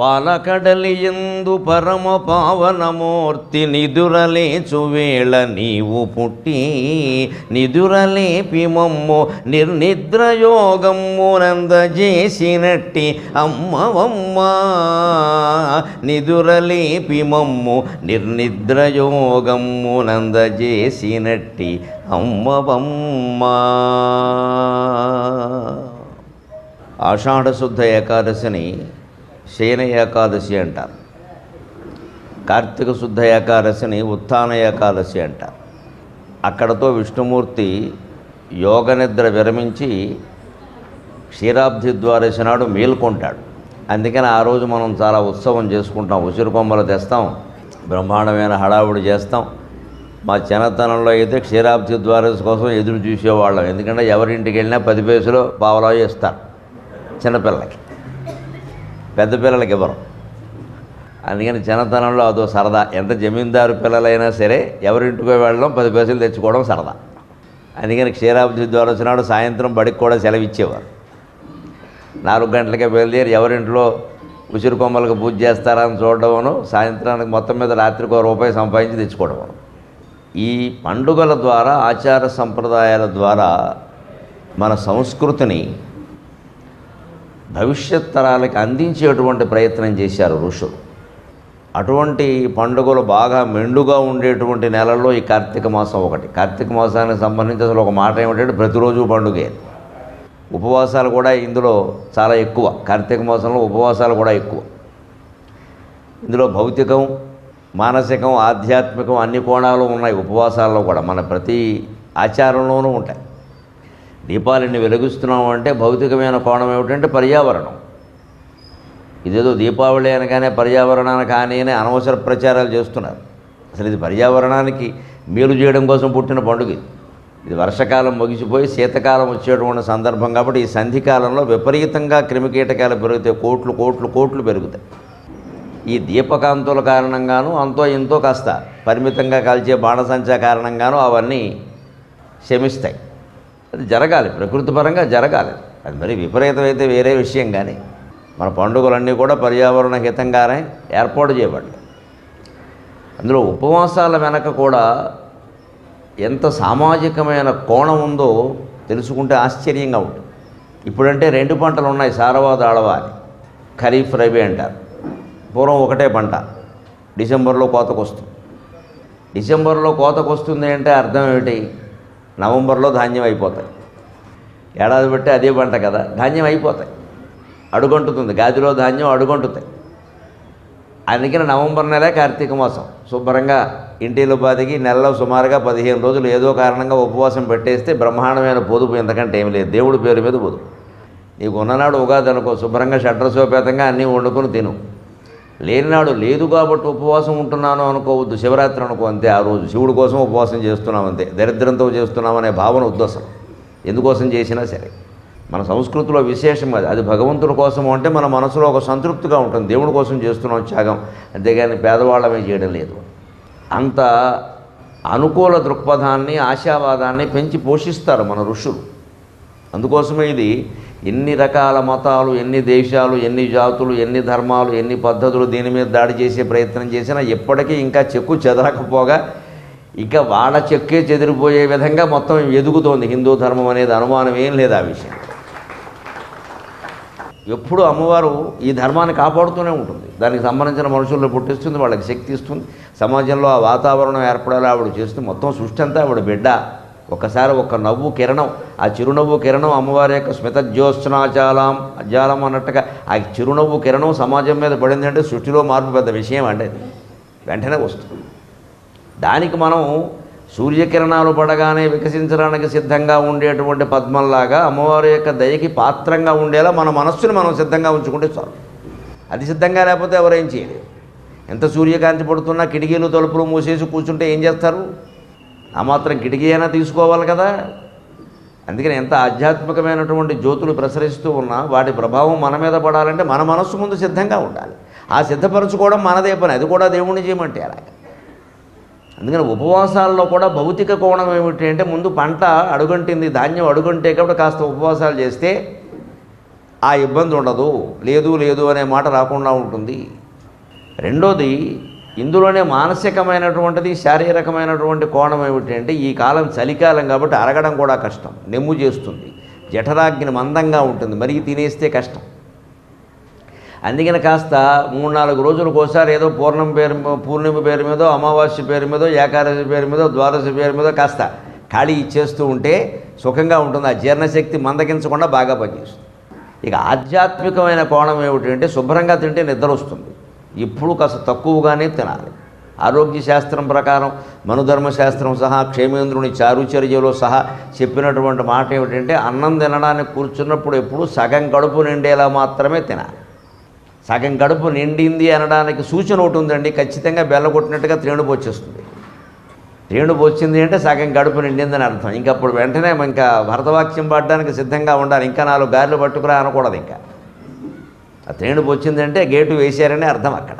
పాలకడలి ఎందు పరమ పావనమూర్తి నిదురలేచు వేళ నీవు పుట్టి నిదురలేపి మమ్ము నిర్నిద్రయోగమ్మునందజేసినట్టి అమ్మవమ్మ. నిదురలేపి మమ్ము నిర్నిద్రయోగమ్మునందజేసినట్టి అమ్మవమ్మ. ఆషాఢశుద్ధ ఏకాదశిని శయన ఏకాదశి అంటారు. కార్తీక శుద్ధ ఏకాదశిని ఉత్థాన ఏకాదశి అంటారు. అక్కడతో విష్ణుమూర్తి యోగ నిద్ర విరమించి క్షీరాబ్ది ద్వాదశి నాడు మేల్కొంటాడు. అందుకని ఆ రోజు మనం చాలా ఉత్సవం చేసుకుంటాం. ఉసిరి కొమ్మలు తెస్తాం. బ్రహ్మాండమైన హడావుడి చేస్తాం. మా చిన్నతనంలో అయితే క్షీరాబ్ది ద్వాదశి కోసం ఎదురు చూసేవాళ్ళం. ఎందుకంటే ఎవరింటికి వెళ్ళినా పది పేసులో పావలా చేస్తారు చిన్నపిల్లకి పెద్ద పిల్లలకి ఇవ్వరు. అందుకని చిన్నతనంలో అదో సరదా. ఎంత జమీందారు పిల్లలైనా సరే ఎవరింటికో వెళ్ళడం పది పైసలు తెచ్చుకోవడం సరదా. అందుకని క్షీరాబ్ది ద్వారా వచ్చినాడు సాయంత్రం బడికి కూడా సెలవు ఇచ్చేవారు. నాలుగు గంటలకే బయలుదేరి ఎవరింట్లో ఉసిరి కొమ్మలకు పూజ చేస్తారని చూడడమును సాయంత్రానికి మొత్తం మీద రాత్రికి ఒక రూపాయి సంపాదించి తెచ్చుకోవడం ఈ పండుగల ద్వారా ఆచార సంప్రదాయాల ద్వారా మన సంస్కృతిని భవిష్యత్ తరాలకి అందించేటువంటి ప్రయత్నం చేశారు ఋషులు. అటువంటి పండుగలు బాగా మెండుగా ఉండేటువంటి నెలల్లో ఈ కార్తీక మాసం ఒకటి. కార్తీక మాసానికి సంబంధించి అసలు ఒక మాట ఏమిటంటే ప్రతిరోజు పండుగే. ఉపవాసాలు కూడా ఇందులో చాలా ఎక్కువ. కార్తీక మాసంలో ఉపవాసాలు కూడా ఎక్కువ. ఇందులో భౌతికం మానసికం ఆధ్యాత్మికం అన్ని కోణాలు ఉన్నాయి. ఉపవాసాల్లో కూడా మన ప్రతి ఆచారంలోనూ ఉంటాయి. దీపాలని వెలిగిస్తున్నాం అంటే భౌతికమైన కోణం ఏమిటంటే పర్యావరణం. ఇదేదో దీపావళి అనగానే పర్యావరణానికి హాని అని అనవసర ప్రచారాలు చేస్తున్నారు. అసలు ఇది పర్యావరణానికి మేలు చేయడం కోసం పుట్టిన పండుగ ఇది. ఇది వర్షకాలం ముగిసిపోయి శీతకాలం వచ్చేటువంటి సందర్భం కాబట్టి ఈ సంధికాలంలో విపరీతంగా క్రిమికీటకాలు పెరుగుతాయి. కోట్లు కోట్లు కోట్లు పెరుగుతాయి. ఈ దీపకాంతుల కారణంగాను అంతో ఇంతో కాస్త పరిమితంగా కాల్చే బాణసంచా కారణంగాను అవన్నీ శమిస్తాయి. అది జరగాలి ప్రకృతి పరంగా జరగాలి. అది మరి విపరీతమైతే వేరే విషయం కానీ మన పండుగలన్నీ కూడా పర్యావరణ హితంగానే ఏర్పాటు చేయబడ్డాయి. అందులో ఉపవాసాల వెనక కూడా ఎంత సామాజికమైన కోణం ఉందో తెలుసుకుంటే ఆశ్చర్యంగా ఉంటుంది. ఇప్పుడంటే రెండు పంటలు ఉన్నాయి సారవా దాళవా అని. ఖరీఫ్ రబీ అంటారు. పూర్వం ఒకటే పంట డిసెంబర్లో కోతకు వస్తుంది డిసెంబర్లో కోతకు వస్తుంది అంటే అర్థం ఏమిటి? నవంబర్లో ధాన్యం అయిపోతాయి. ఏడాది బట్టి అదే పంట కదా ధాన్యం అయిపోతాయి. అడుగంటుతుంది గాదిలో ధాన్యం అడుగంటుతాయి. అందుకని నవంబర్ నెలే కార్తీక మాసం. శుభ్రంగా ఇంటిలో బాదికి నెలలో సుమారుగా పదిహేను రోజులు ఏదో కారణంగా ఉపవాసం పెట్టేస్తే బ్రహ్మాండమైన పొదుపు ఎందుకంటే ఏమి లేదు. దేవుడి పేరు మీద పొదుపు. నీకు ఉన్ననాడు ఉగాది అనుకో శుభ్రంగా షడ్రసోపేతంగా అన్నీ వండుకొని తిను. లేనినాడు లేదు కాబట్టి ఉపవాసం ఉంటున్నాను అనుకోవద్దు. శివరాత్రి అనుకో అంతే ఆ రోజు శివుడి కోసం ఉపవాసం చేస్తున్నాం అంతే. దరిద్రంతో చేస్తున్నామనే భావన ఉద్దేశం. ఎందుకోసం చేసినా సరే. మన సంస్కృతిలో విశేషం అది. అది భగవంతుడి కోసం అంటే మన మనసులో ఒక సంతృప్తిగా ఉంటుంది. దేవుడి కోసం చేస్తున్నాం త్యాగం. అంతేగాని పేదవాళ్ళమే చేయడం లేదు. అంత అనుకూల దృక్పథాన్ని ఆశావాదాన్ని పెంచి పోషిస్తారు మన ఋషులు. అందుకోసమే ఇది ఎన్ని రకాల మతాలు ఎన్ని దేశాలు ఎన్ని జాతులు ఎన్ని ధర్మాలు ఎన్ని పద్ధతులు దీని మీద దాడి చేసే ప్రయత్నం చేసినా ఎప్పటికీ ఇంకా చెక్కు చెదరకపోగా ఇంకా వాళ్ళ చెక్కే చెదిరిపోయే విధంగా మొత్తం ఎదుగుతోంది హిందూ ధర్మం అనేది అనుమానం ఏం లేదు ఆ విషయం. ఎప్పుడు అమ్మవారు ఈ ధర్మాన్ని కాపాడుతూనే ఉంటుంది. దానికి సంబంధించిన మనుషుల్లో పుట్టిస్తుంది వాళ్ళకి శక్తి ఇస్తుంది. సమాజంలో ఆ వాతావరణం ఏర్పడేలా ఆవిడ చేస్తుంది. మొత్తం సృష్టి అంతా ఆవిడ బిడ్డ. ఒకసారి ఒక నవ్వు కిరణం ఆ చిరునవ్వు కిరణం అమ్మవారి యొక్క స్మిత జ్యోత్స్నాచాలం అజాలం అన్నట్టుగా ఆ చిరునవ్వు కిరణం సమాజం మీద పడింది అంటే సృష్టిలో మార్పు పెద్ద విషయం అంటే వెంటనే వస్తుంది. దానికి మనం సూర్యకిరణాలు పడగానే వికసించడానికి సిద్ధంగా ఉండేటువంటి పద్మంలాగా అమ్మవారి యొక్క దయకి పాత్రంగా ఉండేలా మన మనస్సుని మనం సిద్ధంగా ఉంచుకుంటే చాలు. అది సిద్ధంగా లేకపోతే ఎవరేం చేయలేరు. ఎంత సూర్యకాంతి పడుతున్నా కిటికీలు తలుపులు మూసేసి కూర్చుంటే ఏం చేస్తారు? ఆ మాత్రం కిటికీ అయినా తీసుకోవాలి కదా. అందుకని ఎంత ఆధ్యాత్మికమైనటువంటి జ్యోతులు ప్రసరిస్తూ ఉన్నా వాటి ప్రభావం మన మీద పడాలంటే మన మనస్సు ముందు సిద్ధంగా ఉండాలి. ఆ సిద్ధపరచుకోవడం మనదే పని అది కూడా దేవుణ్ణి చేయమంటే అలాగ అందుకని ఉపవాసాల్లో కూడా భౌతిక కోణం ఏమిటి అంటే ముందు పంట అడుగంటింది ధాన్యం అడుగంటే కాబట్టి కాస్త ఉపవాసాలు చేస్తే ఆ ఇబ్బంది ఉండదు. లేదు లేదు అనే మాట రాకుండా ఉంటుంది. రెండోది ఇందులోనే మానసికమైనటువంటిది శారీరకమైనటువంటి కోణం ఏమిటి అంటే ఈ కాలం చలికాలం కాబట్టి అరగడం కూడా కష్టం నెమ్ము చేస్తుంది జఠరాగ్ని మందంగా ఉంటుంది మరీ తినేస్తే కష్టం. అందుకని కాస్త మూడు నాలుగు రోజులకు ఒకసారి ఏదో పూర్ణం పేరు పూర్ణిమ పేరు మీదో అమావాస్య పేరు మీదో ఏకాదశి పేరు మీదో ద్వాదశి పేరు మీదో కాస్త ఖాళీ ఇచ్చేస్తూ ఉంటే సుఖంగా ఉంటుంది ఆ జీర్ణశక్తి మందగించకుండా బాగా పనిచేస్తుంది. ఇక ఆధ్యాత్మికమైన కోణం ఏమిటంటే శుభ్రంగా తింటే నిద్ర వస్తుంది. ఇప్పుడు కాస్త తక్కువగానే తినాలి. ఆరోగ్య శాస్త్రం ప్రకారం మనుధర్మ శాస్త్రం సహా క్షేమేంద్రుని చారుచర్యలో సహా చెప్పినటువంటి మాట ఏమిటంటే అన్నం తినడానికి కూర్చున్నప్పుడు ఎప్పుడు సగం కడుపు నిండేలా మాత్రమే తినాలి. సగం కడుపు నిండింది అనడానికి సూచన ఒకటి ఉందండి ఖచ్చితంగా బెల్ల కొట్టినట్టుగా త్రేణుపు వచ్చేస్తుంది. త్రేణుపు వచ్చింది అంటే సగం కడుపు నిండిందని అర్థం. ఇంకప్పుడు వెంటనే ఇంకా భరతవాక్యం పడడానికి సిద్ధంగా ఉండాలి ఇంకా నాలుగు గారెలు పట్టుకురా అనకూడదు ఇంకా. ఆ త్రేణుపు వచ్చిందంటే గేటు వేశారని అర్థం అక్కడ.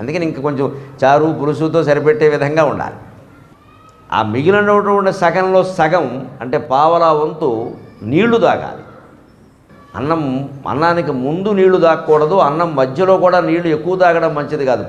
అందుకని ఇంక కొంచెం చారు పులుసుతో సరిపెట్టే విధంగా ఉండాలి. ఆ మిగిలినటువంటి సగంలో సగం అంటే పావలా వంతు నీళ్ళు తాగాలి అన్నం అన్నానికి ముందు నీళ్ళు తాగకూడదు అన్నం మధ్యలో కూడా నీళ్ళు ఎక్కువ తాగడం మంచిది కాదు.